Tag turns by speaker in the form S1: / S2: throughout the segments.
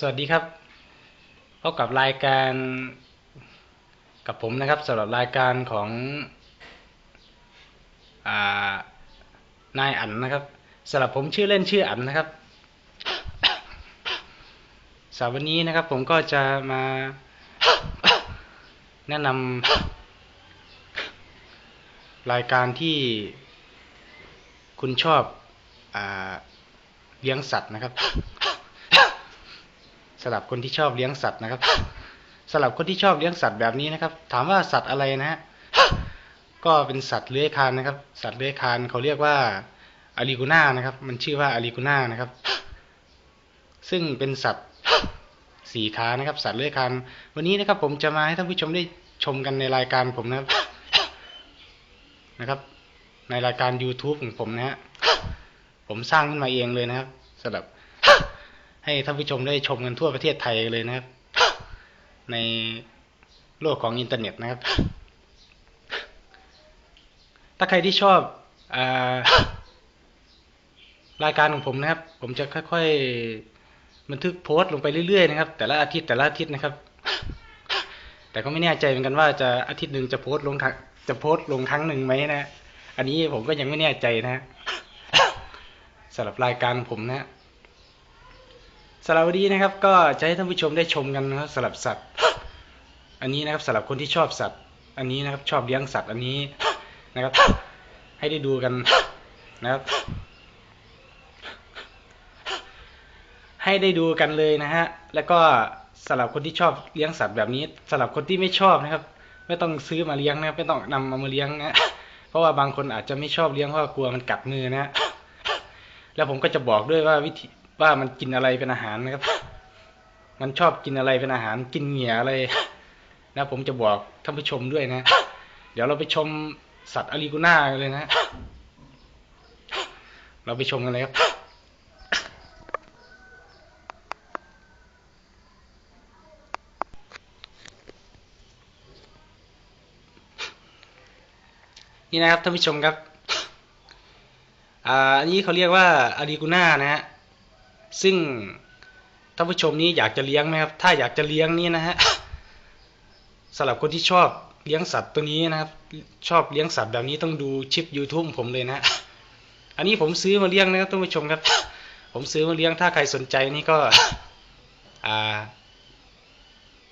S1: สวัสดีครับพบกับรายการกับผมนะครับสำหรับรายการของอานายอั๋นนะครับสำหรับผมชื่อเล่นชื่ออั๋นนะครับสำหรับวันนี้นะครับ ผมก็จะมาแนะนำรายการที่คุณชอบอเลี้ยงสัตว์นะครับ สำหรับคนที่ชอบเลี้ยงสัตว์นะครับสำหรับคนที่ชอบเลี้ยงสัตว์แบบนี้นะครับ ถามว่าสัตว์อะไรนะฮะก็เป็นสัตว์เลื้อยคลานนะครับ สัตว์เลื้อยคลานเขาเรียกว่าอาริกูน่านะครับ มันชื่อว่าอาริกูน่านะครับ ซึ่งเป็นสัตว์สี่ขานะครับ สัตว์เลื้อยคลานวันนี้นะครับ ผมจะมาให้ท่านผู้ชมได้ชมกันในรายการผมนะครับ นะครับ ในรายการ YouTube ของผมนะฮะผมสร้างขึ้นมาเองเลยนะครับสำหรับ ให้ท่านผู้ชมได้ชมกันทั่วประเทศไทยเลยนะครับ ในโลกของอินเทอร์เน็ตนะครับ ถ้าใครที่ชอบอรายการของผมนะครับ ผมจะค่อยๆบันทึกโพสต์ลงไปเรื่อยๆนะครับ แต่ละอาทิตย์แต่ละอาทิตย์นะครับ แต่ก็ไม่แน่ใจเหมือนกันว่าจะอาทิตย์หนึ่งจะโพสต์ลงทั้งจะโพสต์ลงครั้งหนึ่งไหมนะ อันนี้ผมก็ยังไม่แน่ใจนะฮะสำหรับรายการผมนะฮะ สำหรับวันนี้นะครับ ก็จะให้ท่านผู้ชมได้ชมกันนะครับสำหรับสัตว์ อันนี้นะครับสำหรับคนที่ชอบสัตว์ อันนี้นะครับ ชอบเลี้ยงสัตว์อันนี้นะครับ ให้ได้ดูกันนะครับ ให้ได้ดูกันเลยนะฮะแล้วก็สำหรับคนที่ชอบเลี้ยงสัตว์แบบนี้สำหรับคนที่ไม่ชอบนะครับ ไม่ต้องซื้อมาเลี้ยงนะครับไม่ต้องนำเอามาเลี้ยงนะเพราะว่าบางคนอาจจะไม่ชอบเลี้ยงเพราะกลัวมันกัดมือนะแล้วผมก็จะบอกด้วยว่าวิธี ว่ามันกินอะไรเป็นอาหารนะครับ มันชอบกินอะไรเป็นอาหาร กินเหงื่ออะไรนะผมจะบอกท่านผู้ชมด้วยนะ เดี๋ยวเราไปชมสัตว์อาริกูน่ากันเลยนะ เราไปชมกันเลยครับนี่นะครับท่านผู้ชมครับ อ่า อันนี้เขาเรียกว่าอาริกูน่านะฮะ ซึ่งท่านผู้ชมนี้อยากจะเลี้ยงไหมครับ ถ้าอยากจะเลี้ยงนี่นะฮะสำหรับคนที่ชอบเลี้ยงสัตว์ตัวนี้นะครับ ชอบเลี้ยงสัตว์แบบนี้ต้องดูชิป YouTube ผมเลยนะ อันนี้ผมซื้อมาเลี้ยงนะครับท่านผู้ชมครับ ผมซื้อมาเลี้ยงถ้าใครสนใจนี่ก็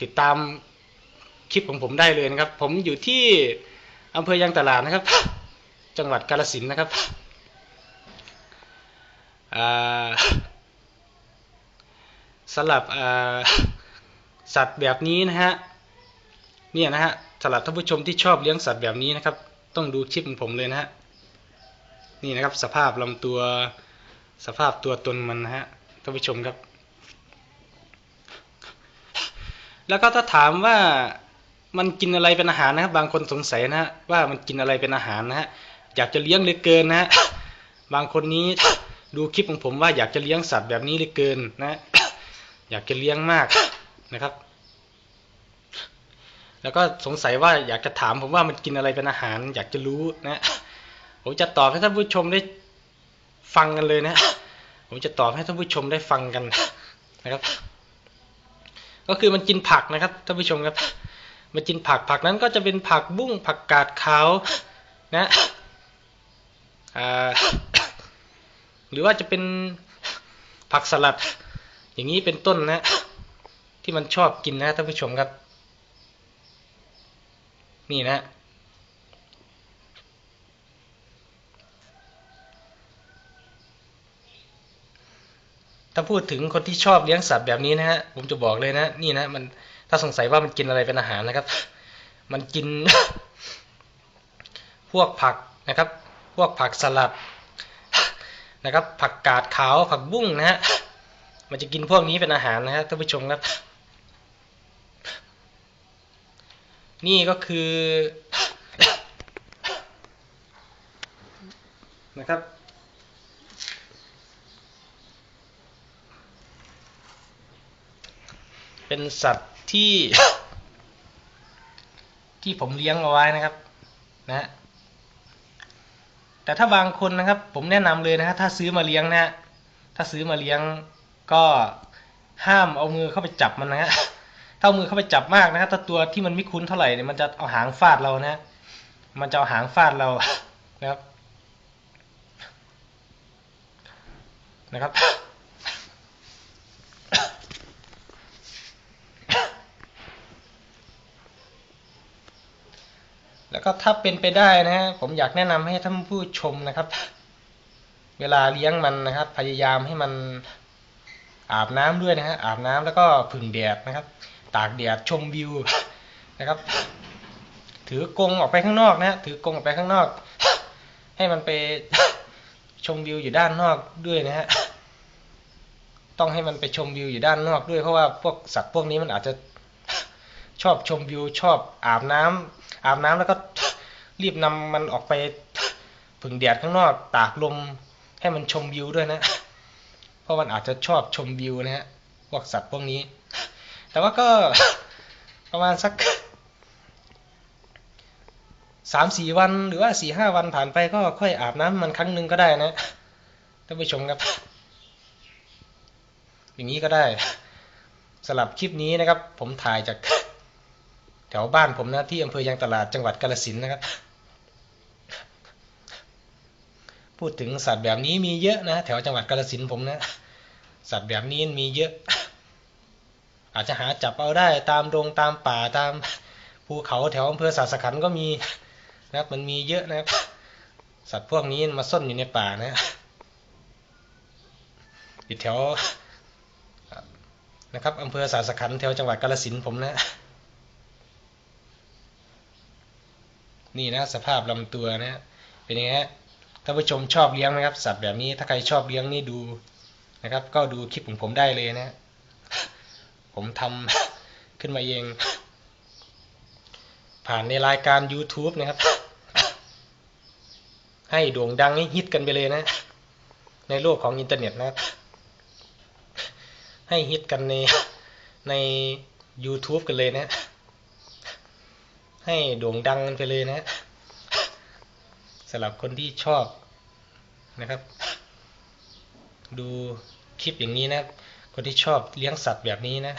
S1: ติดตามคลิปของผมได้เลยนะครับ ผมอยู่ที่อำเภอยางตลาดนะครับ จังหวัดกาฬสินนะครับอ่า สำหรับสัตว์แบบนี้นะฮะเนี่ยนะฮะสำหรับท่านผู้ชมที่ชอบเลี้ยงสัตว์แบบนี้นะครับ ต้องดูคลิปของผมเลยนะฮะนี่นะครับสภาพลำตัวสภาพตัวตนมันนะฮะท่านผู้ชมครับ แล้วก็ถ้าถามว่ามันกินอะไรเป็นอาหารนะครับบางคนสงสัยนะฮะว่ามันกินอะไรเป็นอาหารนะฮะอยากจะเลี้ยงเหลือเกินนะฮะบางคนนี้ดูคลิปของผมว่าอยากจะเลี้ยงสัตว์แบบนี้เหลือเกินนะ อยากจะเลี้ยงมากนะครับ แล้วก็สงสัยว่าอยากจะถามผมว่ามันกินอะไรเป็นอาหาร อยากจะรู้นะ ผมจะตอบให้ท่านผู้ชมได้ฟังกันเลยนะ ผมจะตอบให้ท่านผู้ชมได้ฟังกันนะครับ ก็คือมันกินผักนะครับท่านผู้ชมครับ มันกินผักผักนั้นก็จะเป็นผักบุ้งผักกาดขาวนะหรือว่าจะเป็นผักสลัด อย่างนี้เป็นต้นนะ ที่มันชอบกินนะท่านผู้ชมครับ นี่นะ ถ้าพูดถึงคนที่ชอบเลี้ยงสัตว์แบบนี้นะฮะผมจะบอกเลยนะ นี่นะ มันถ้าสงสัยว่ามันกินอะไรเป็นอาหารนะครับ มันกิน พวกผักนะครับ พวกผักสลัดนะครับ ผักกาดขาวผักบุ้งนะฮะ มันจะกินพวกนี้เป็นอาหารนะครับท่านผู้ชมครับ นี่ก็คือนะครับ เป็นสัตว์ที่ ที่ผมเลี้ยงเอาไว้นะครับ นะแต่ถ้าบางคนนะครับ ผมแนะนำเลยนะฮะถ้าซื้อมาเลี้ยงนะฮะถ้าซื้อมาเลี้ยง ก็ห้ามเอามือเข้าไปจับมันนะฮะถ้าเอามือเข้าไปจับมากนะฮะถ้าตัวที่มันไม่คุ้นเท่าไหร่เนี่ยมันจะเอาหางฟาดเรานะ มันจะเอาหางฟาดเรานะครับ นะครับแล้วก็ถ้าเป็นไปได้นะฮะผมอยากแนะนำให้ท่านผู้ชมนะครับ เวลาเลี้ยงมันนะครับ พยายามให้มัน อาบน้ำด้วยนะฮะอาบน้ำแล้วก็ผึ่งแดดนะครับ ตากแดดชมวิวนะครับ ถือกรงออกไปข้างนอกนะฮะถือกรงออกไปข้างนอก ให้มันไปชมวิวอยู่ด้านนอกด้วยนะฮะต้องให้มันไปชมวิวอยู่ด้านนอกด้วยเพราะว่าพวกสัตว์พวกนี้มันอาจจะชอบชมวิวชอบอาบน้ำอาบน้ำแล้วก็รีบนำมันออกไปผึ่งแดดข้างนอก ตากลมให้มันชมวิวด้วยนะ เพราะมันอาจจะชอบชมวิวนะฮะพวกสัตว์พวกนี้ แต่ว่าก็ประมาณสักสามสี่วันหรือว่าสี่ห้าวันผ่านไปก็ค่อยอาบน้ำมันครั้งหนึ่งก็ได้นะท่านผู้ชมครับ อย่างนี้ก็ได้สำหรับคลิปนี้นะครับ ผมถ่ายจากแถวบ้านผมนะที่อำเภอยางตลาดจังหวัดกาฬสินนะครับ พูดถึงสัตว์แบบนี้มีเยอะนะแถวจังหวัดกาฬสินธุ์ผมนะ สัตว์แบบนี้มีเยอะ อาจจะหาจับเอาได้ตามดงตามป่าตามภูเขาแถวอำเภอสาสขันก็มีนะครับมันมีเยอะนะครับ สัตว์พวกนี้มาซ่อนอยู่ในป่านะอยู่แถวนะครับอำเภอสาสขันแถวจังหวัดกาฬสินธุ์ผมนะ นี่นะสภาพลำตัวนะเป็นยังไงฮะ ท่านผู้ชมชอบเลี้ยงไหมครับสัตว์แบบนี้ถ้าใครชอบเลี้ยงนี่ดูนะครับ ก็ดูคลิปของผมได้เลยนะ ผมทำขึ้นมาเอง ผ่านในรายการ YouTube นะครับ ให้โด่งดังให้ฮิตกันไปเลยนะ ในโลกของอินเทอร์เน็ตนะครับให้ฮิตกันในใน YouTube กันเลยนะ ให้โด่งดังกันไปเลยนะ สำหรับคนที่ชอบนะครับ ดูคลิปอย่างนี้นะ คนที่ชอบเลี้ยงสัตว์แบบนี้นะ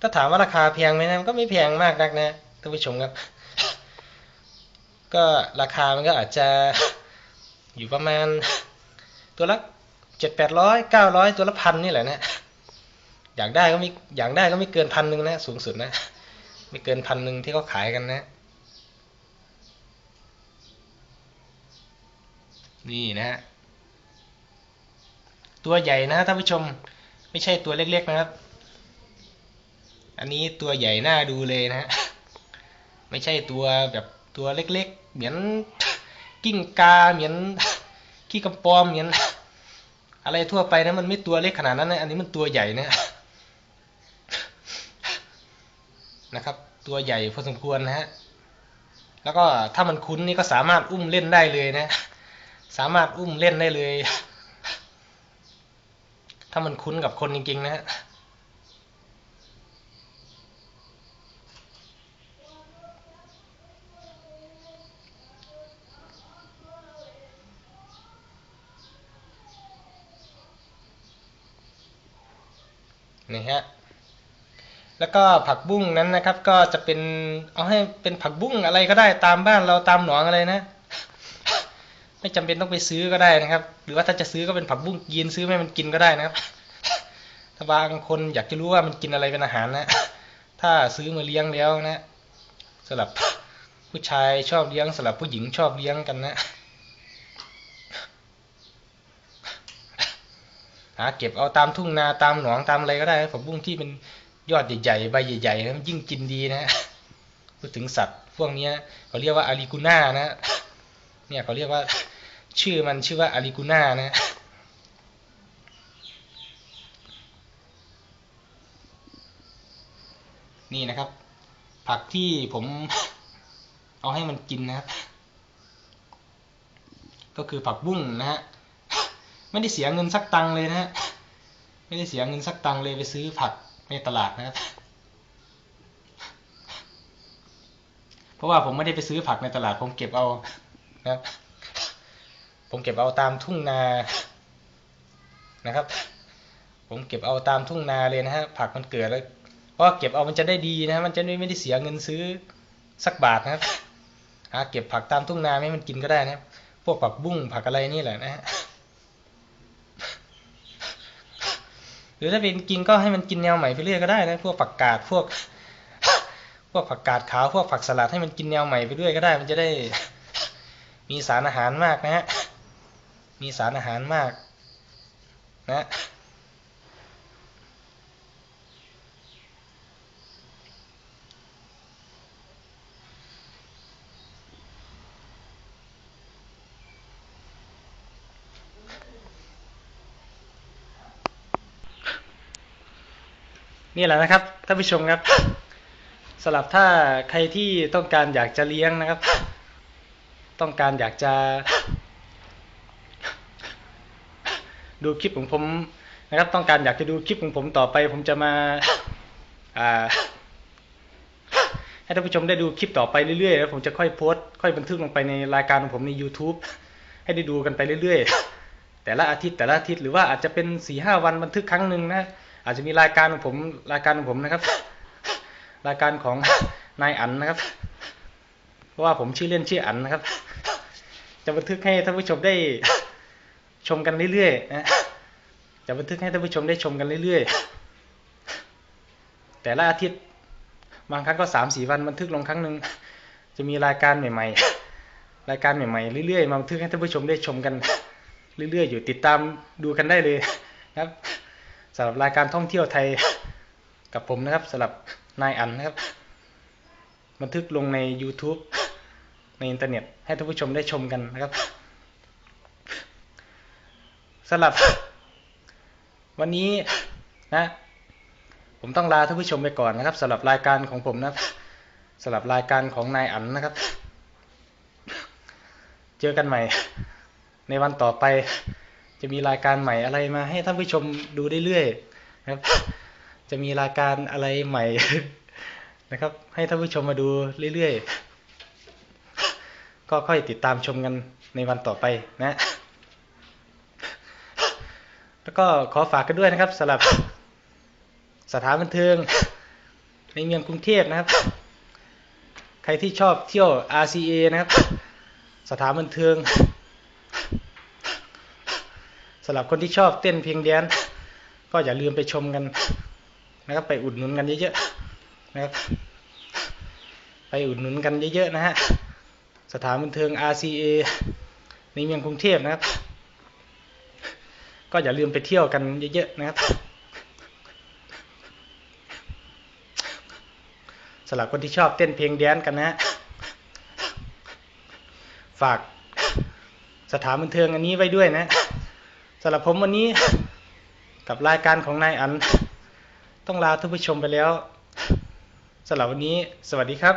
S1: ถ้าถามว่าราคาแพงไหมนะก็ไม่แพงมากนักนะท่านผู้ชมครับ ก็ราคามันก็อาจจะอยู่ประมาณตัวละเจ็ดแปดร้อยเก้าร้อยตัวละพันนี่แหละนะ อยากได้ก็ไม่อยากได้ก็ไม่เกินพันหนึ่งนะ สูงสุดนะ ไม่เกินพันหนึ่งที่เขาขายกันนะ นี่นะฮะตัวใหญ่นะท่านผู้ชมไม่ใช่ตัวเล็กๆนะครับ อันนี้ตัวใหญ่น่าดูเลยนะฮะไม่ใช่ตัวแบบตัวเล็กๆ เหมือนกิ้งกาเหมือนขี้กำปอมเหมือนอะไรทั่วไปนะมันไม่ตัวเล็กขนาดนั้นนะอันนี้มันตัวใหญ่นะ นะครับ ตัวใหญ่พอสมควรนะฮะแล้วก็ถ้ามันคุ้นนี่ก็สามารถอุ้มเล่นได้เลยนะ สามารถอุ้มเล่นได้เลย ถ้ามันคุ้นกับคนจริงๆนะฮะนี่ฮะ แล้วก็ผักบุ้งนั้นนะครับ ก็จะเป็นเอาให้เป็นผักบุ้งอะไรก็ได้ตามบ้านเราตามหนองอะไรนะ ไม่จำเป็นต้องไปซื้อก็ได้นะครับ หรือว่าถ้าจะซื้อก็เป็นผักบุ้งยีนซื้อให้มันกินก็ได้นะครับถ้าบางคนอยากจะรู้ว่ามันกินอะไรเป็นอาหารนะ ถ้าซื้อมาเลี้ยงแล้วนะสำหรับผู้ชายชอบเลี้ยงสำหรับผู้หญิงชอบเลี้ยงกันนะหาเก็บเอาตามทุ่งนาตามหนองตามอะไรก็ได้ผักบุ้งที่เป็น ยอดใหญ่ๆใบใหญ่ๆนะยิ่งกินดีนะพูดถึงสัตว์พวกนี้เขาเรียกว่าอาริกูน่านะเนี่ยเขาเรียกว่า ชื่อมันชื่อว่าอาริกูน่านะนี่นะครับ ผักที่ผมเอาให้มันกินนะครับ ก็คือผักบุ้งนะฮะไม่ได้เสียเงินสักตังเลยนะฮะไม่ได้เสียเงินสักตังเลยไปซื้อผัก นตลาดนะครับ เพราะว่าผมไม่ได้ไปซื้อผักในตลาด ผมเก็บเอานะครับ ผมเก็บเอาตามทุ่งนา นะครับ ผมเก็บเอาตามทุ่งนาเลยนะฮะ ผักมันเกิดแล้วเพราะเก็บเอามันจะได้ดีนะ มันจะไม่ไม่ได้เสียเงินซื้อสักบาทนะครับหาเก็บผักตามทุ่งนาให้มันกินก็ได้นะ พวกผักบุ้งผักอะไรนี่แหละนะฮะ หรือถ้าเป็นกินก็ให้มันกินแนวใหม่ไปเรื่อยก็ได้นะพวกผักกาดพวก พวกผักกาดขาวพวกผักสลัดให้มันกินแนวใหม่ไปเรื่อยก็ได้ มันจะได้ มีสารอาหารมากนะฮะมีสารอาหารมาก นะ นี่แหละนะครับท่านผู้ชมครับสำหรับถ้าใครที่ต้องการอยากจะเลี้ยงนะครับ ต้องการอยากจะ ดูคลิปของผมนะครับ ต้องการอยากจะดูคลิปของผมต่อไป ผมจะมาให้ท่านผู้ชมได้ดูคลิปต่อไปเรื่อยๆแล้วผมจะค่อยโพสต์ค่อยบันทึกลงไปในรายการของผมใน YouTube ให้ได้ดูกันไปเรื่อยๆ แต่ละอาทิตย์แต่ละอาทิตย์หรือว่าอาจจะเป็นสี่ห้าวันบันทึกครั้งหนึ่งนะ อาจจะมีรายการของผมรายการของผมนะครับ รายการของนายอันนะครับ เพราะว่าผมชื่อเล่นชื่ออันนะครับ จะบันทึกให้ท่านผู้ชมได้ชมกันเรื่อยๆนะจะบันทึกให้ท่านผู้ชมได้ชมกันเรื่อยๆ แต่ละอาทิตย์บางครั้งก็สามสี่วันบันทึกลงครั้งหนึ่งจะมีรายการใหม่ๆ รายการใหม่ๆเรื่อยๆ มาบันทึกให้ท่านผู้ชมได้ชมกันเรื่อยๆ อยู่ติดตามดูกันได้เลยนะครับ สำหรับรายการท่องเที่ยวไทยกับผมนะครับสำหรับนายอันนะครับ บันทึกลงใน YouTube ในอินเทอร์เน็ต ให้ท่านผู้ชมได้ชมกันนะครับสำหรับ วันนี้นะ ผมต้องลาท่านผู้ชมไปก่อนนะครับสำหรับรายการของผมนะครับสำหรับรายการของนายอันนะครับ เจอกันใหม่ ในวันต่อไป จะมีรายการใหม่อะไรมา ให้ท่านผู้ชมดูเรื่อยๆนะครับ จะมีรายการอะไรใหม่นะครับ ให้ท่านผู้ชมมาดูเรื่อยๆ ก็ค่อยติดตามชมกันในวันต่อไปนะ แล้วก็ขอฝากกันด้วยนะครับสำหรับสถานบันเทิงในเมืองกรุงเทพนะครับ ใครที่ชอบเที่ยว RCA นะครับ สถานบันเทิง สำหรับคนที่ชอบเต้นเพลงแดนก็อย่าลืมไปชมกันนะครับไปอุดหนุนกันเยอะๆนะครับไปอุดหนุนกันเยอะๆนะฮะสถานบันเทิง RCA ในเมืองกรุงเทพนะครับ ก็อย่าลืมไปเที่ยวกันเยอะๆนะครับสำหรับคนที่ชอบเต้นเพลงแดนกันนะฮะฝากสถานบันเทิงอันนี้ไว้ด้วยนะ สำหรับผมวันนี้ กับรายการของนายอัน ต้องลาท่านผู้ชมไปแล้วสำหรับวันนี้ สวัสดีครับ